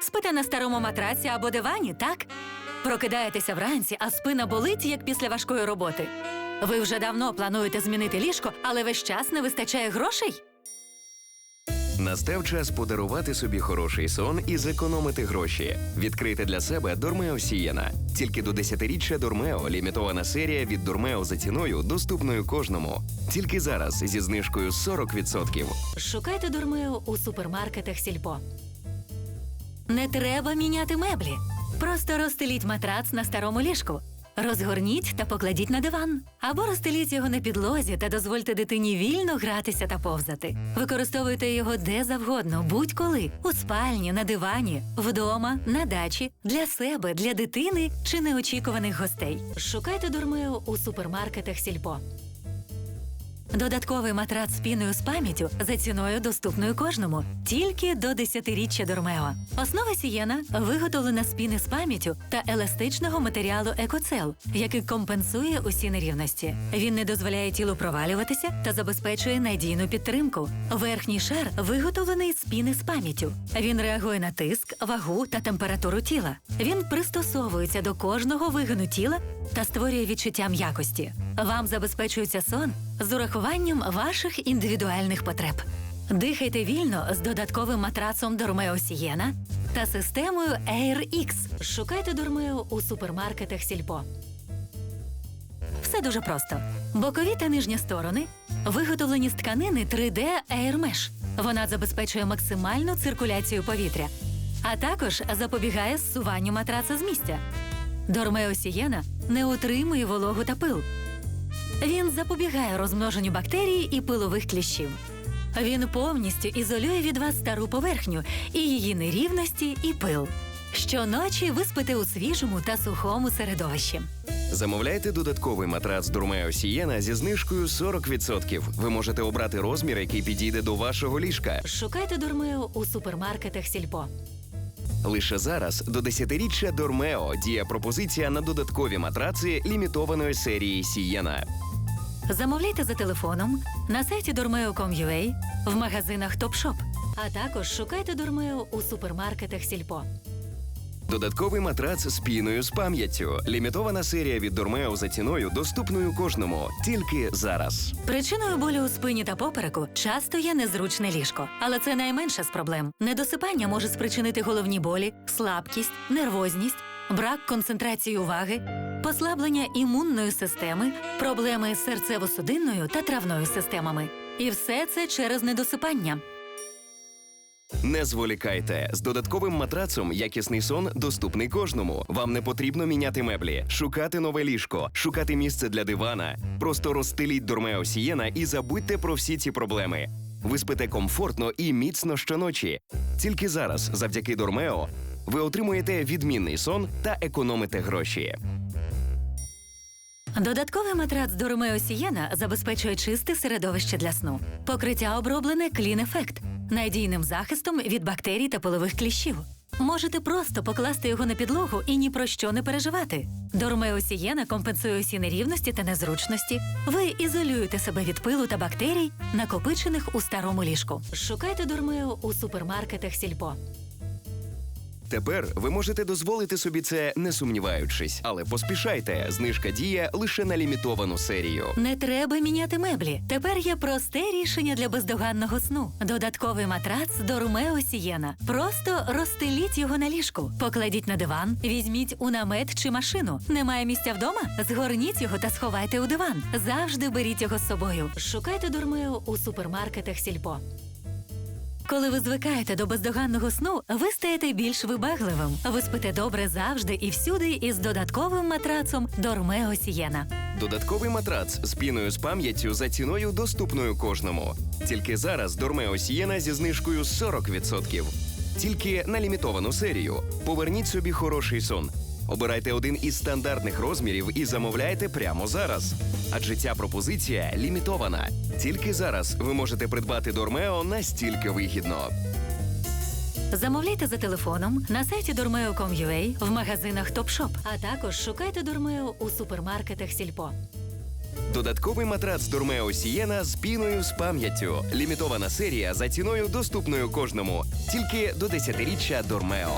Спите на старому матраці або дивані, так? Прокидаєтеся вранці, а спина болить, як після важкої роботи. Ви вже давно плануєте змінити ліжко, але весь час не вистачає грошей? Настав час подарувати собі хороший сон і зекономити гроші. Відкрити для себе Дормео Сієна. Тільки до 10-річчя Дормео лімітована серія від Дормео за ціною, доступною кожному. Тільки зараз зі знижкою 40%. Шукайте дурмео у супермаркетах Сільпо. Не треба міняти меблі. Просто розстеліть матрац на старому ліжку. Розгорніть та покладіть на диван. Або розстеліть його на підлозі та дозвольте дитині вільно гратися та повзати. Використовуйте його де завгодно, будь-коли у спальні, на дивані, вдома, на дачі, для себе, для дитини чи неочікуваних гостей. Шукайте дурмео у супермаркетах Сільпо. Додатковий матрац з піною з пам'яттю за ціною доступною кожному, тільки до 10-річчя Дормео. Основа сієна виготовлена з піни з пам'яттю та еластичного матеріалу екоцел, який компенсує усі нерівності. Він не дозволяє тілу провалюватися та забезпечує надійну підтримку. Верхній шар виготовлений з піни з пам'яттю. Він реагує на тиск, вагу та температуру тіла. Він пристосовується до кожного вигину тіла та створює відчуття м'якості. Вам забезпечується сон з урахуванням ваших індивідуальних потреб. Дихайте вільно з додатковим матрацом Дормео Сієна та системою Air X. Шукайте Дормео у супермаркетах Сільпо. Все дуже просто. Бокові та нижні сторони виготовлені з тканини 3D Air Mesh. Вона забезпечує максимальну циркуляцію повітря, а також запобігає зсуванню матраца з місця. Дормео Сієна не утримує вологу та пил. Він запобігає розмноженню бактерій і пилових кліщів. Він повністю ізолює від вас стару поверхню і її нерівності і пил. Щоночі ви спите у свіжому та сухому середовищі. Замовляйте додатковий матрац Дормео Сієна зі знижкою 40%. Ви можете обрати розмір, який підійде до вашого ліжка. Шукайте Дормео у супермаркетах Сільпо. Лише зараз до 10-річчя Дормео діє пропозиція на додаткові матраци лімітованої серії Сієна. Замовляйте за телефоном на сайті dormeo.com.ua, в магазинах Топшоп, а також шукайте Дормео у супермаркетах Сільпо. Додатковий матрац з піною з пам'яттю. Лімітована серія від Дормео за ціною, доступною кожному. Тільки зараз. Причиною болю у спині та попереку часто є незручне ліжко, але це найменша з проблем. Недосипання може спричинити головні болі, слабкість, нервозність, брак концентрації уваги, послаблення імунної системи, проблеми з серцево-судинною та травною системами. І все це через недосипання. Не зволікайте з додатковим матрацом. Якісний сон доступний кожному. Вам не потрібно міняти меблі, шукати нове ліжко, шукати місце для дивана. Просто розстеліть Дормео Сієна і забудьте про всі ці проблеми. Ви спите комфортно і міцно щоночі. Тільки зараз, завдяки Дормео, ви отримуєте відмінний сон та економите гроші. Додатковий матрац до Сієна забезпечує чисте середовище для сну. Покриття оброблене клін ефект надійним захистом від бактерій та пилових кліщів. Можете просто покласти його на підлогу і ні про що не переживати. Дормео Сієна компенсує усі нерівності та незручності. Ви ізолюєте себе від пилу та бактерій, накопичених у старому ліжку. Шукайте Дормео у супермаркетах Сільпо. Тепер ви можете дозволити собі це не сумніваючись, але поспішайте. Знижка діє лише на лімітовану серію. Не треба міняти меблі. Тепер є просте рішення для бездоганного сну. Додатковий матрац до Румео Сієна. Просто розстеліть його на ліжку, покладіть на диван, візьміть у намет чи машину. Немає місця вдома? Згорніть його та сховайте у диван. Завжди беріть його з собою. Шукайте Дормео у супермаркетах Сільпо. Коли ви звикаєте до бездоганного сну, ви стаєте більш вибагливим. Ви спите добре завжди і всюди із додатковим матрацом Дормео Сієна. Додатковий матрац з піною з пам'яттю за ціною доступною кожному. Тільки зараз Дормео Сієна зі знижкою 40%. Тільки на лімітовану серію. Поверніть собі хороший сон. Обирайте один із стандартних розмірів і замовляйте прямо зараз. Адже ця пропозиція лімітована. Тільки зараз ви можете придбати Дормео настільки вигідно. Замовляйте за телефоном на сайті dormeo.com.ua, в магазинах Топшоп, а також шукайте Дормео у супермаркетах Сільпо. Додатковий матрац Дормео Сієна з піною з пам'яттю. Лімітована серія за ціною доступною кожному. Тільки до 10-річчя Дормео.